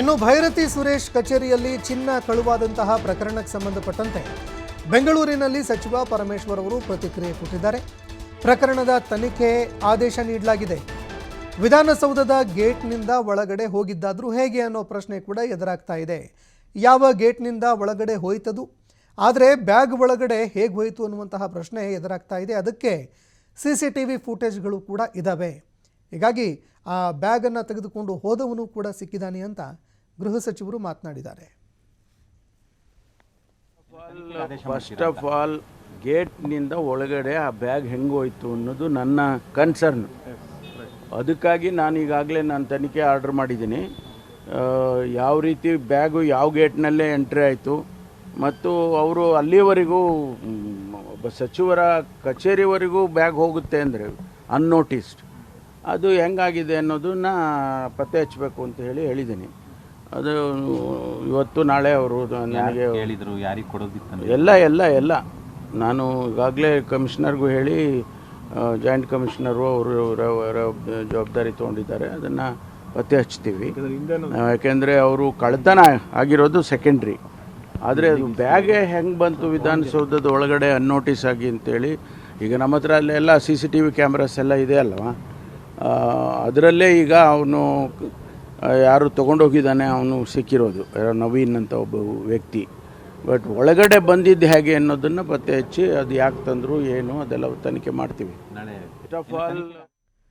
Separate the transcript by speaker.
Speaker 1: ಇನ್ನು ಭೈರತಿ ಸುರೇಶ್ ಕಚೇರಿಯಲ್ಲಿ ಚಿನ್ನ ಕಳುವಾದಂತಹ ಪ್ರಕರಣಕ್ಕೆ ಸಂಬಂಧಪಟ್ಟಂತೆ ಬೆಂಗಳೂರಿನಲ್ಲಿ ಸಚಿವ ಪರಮೇಶ್ವರ್ ಅವರು ಪ್ರತಿಕ್ರಿಯೆ ಕೊಟ್ಟಿದ್ದಾರೆ. ಪ್ರಕರಣದ ತನಿಖೆ ಆದೇಶ ನೀಡಲಾಗಿದೆ. ವಿಧಾನಸೌಧದ ಗೇಟ್ನಿಂದ ಒಳಗಡೆ ಹೋಗಿದ್ದಾದರೂ ಹೇಗೆ ಅನ್ನೋ ಪ್ರಶ್ನೆ ಕೂಡ ಎದುರಾಗ್ತಾ ಇದೆ. ಯಾವ ಗೇಟ್ನಿಂದ ಒಳಗಡೆ ಹೋಯ್ತದು? ಆದರೆ ಬ್ಯಾಗ್ ಒಳಗಡೆ ಹೇಗೆ ಹೋಯಿತು ಅನ್ನುವಂತಹ ಪ್ರಶ್ನೆ ಎದುರಾಗ್ತಾ ಇದೆ. ಅದಕ್ಕೆ ಸಿ ಸಿ ಟಿ ವಿ ಫುಟೇಜ್ಗಳು ಕೂಡ ಇದ್ದಾವೆ ಹೀಗಾಗಿ ಆ ಬ್ಯಾಗನ್ನು ತೆಗೆದುಕೊಂಡು ಹೋದವನು ಕೂಡ ಸಿಕ್ಕಿದ್ದಾನೆ ಅಂತ ಗೃಹ ಸಚಿವರು ಮಾತನಾಡಿದ್ದಾರೆ.
Speaker 2: ಫಸ್ಟ್ ಆಫ್ ಆಲ್ ಗೇಟ್ನಿಂದ ಒಳಗಡೆ ಆ ಬ್ಯಾಗ್ ಹೆಂಗೋಯ್ತು ಅನ್ನೋದು ನನ್ನ ಕನ್ಸರ್ನ್ ಅದಕ್ಕಾಗಿ ನಾನು ಈಗಾಗಲೇ ನಾನು ತನಿಖೆ ಆರ್ಡರ್ ಮಾಡಿದ್ದೀನಿ. ಯಾವ ರೀತಿ ಬ್ಯಾಗು ಯಾವ ಗೇಟ್ನಲ್ಲೇ ಎಂಟ್ರಿ ಆಯಿತು ಮತ್ತು ಅವರು ಅಲ್ಲಿವರೆಗೂ ಸಚಿವರ ಕಚೇರಿವರೆಗೂ ಬ್ಯಾಗ್ ಹೋಗುತ್ತೆ ಅಂದರೆ ಅನ್ನೋಟಿಸ್ಡ್ ಅದು ಹೆಂಗಾಗಿದೆ ಅನ್ನೋದನ್ನ ಪತ್ತೆ ಹಚ್ಚಬೇಕು ಅಂತ ಹೇಳಿ ಹೇಳಿದ್ದೀನಿ. ಅದು ಇವತ್ತು ನಾಳೆ ಅವರು ನನಗೆ
Speaker 3: ಹೇಳಿದರು ಯಾರಿಗೆ ಕೊಡೋದಿತ್ತು
Speaker 2: ಎಲ್ಲ ಎಲ್ಲ ಎಲ್ಲ. ನಾನು ಈಗಾಗಲೇ ಕಮಿಷನರ್ಗೂ ಹೇಳಿ ಜಾಯಿಂಟ್ ಕಮಿಷನರು ಅವರು ಜವಾಬ್ದಾರಿ ತೊಗೊಂಡಿದ್ದಾರೆ. ಅದನ್ನು ಪತ್ತೆ ಹಚ್ತೀವಿ ಯಾಕೆಂದರೆ ಅವರು ಕಳ್ತನ ಆಗಿರೋದು ಸೆಕೆಂಡ್ರಿ ಆದರೆ ಅದು ಬ್ಯಾಗೆ ಹೆಂಗೆ ಬಂತು ವಿಧಾನಸೌಧದ ಒಳಗಡೆ ಅನ್ನೋಟಿಸ್ ಆಗಿ ಅಂತೇಳಿ ಈಗ ನಮ್ಮ ಹತ್ರ ಅಲ್ಲೆಲ್ಲ C C T V cameras ಎಲ್ಲ ಇದೆ ಅಲ್ವಾ? ಅದರಲ್ಲೇ ಈಗ ಅವನು ಯಾರು ತೊಗೊಂಡೋಗಿದ್ದಾನೆ ಅವನು ಸಿಕ್ಕಿರೋದು. ಯಾರೋ ನವೀನ್ ಅಂತ ಒಬ್ಬ ವ್ಯಕ್ತಿ. ಬಟ್ ಒಳಗಡೆ ಬಂದಿದ್ದು ಹೇಗೆ ಅನ್ನೋದನ್ನು ಪತ್ತೆ ಹಚ್ಚಿ ಅದು ಯಾಕೆ ತಂದರು ಏನು ಅದೆಲ್ಲ ತನಿಖೆ ಮಾಡ್ತೀವಿ.
Speaker 3: ನಾಳೆ
Speaker 2: ಫಸ್ಟ್ ಆಫ್ ಆಲ್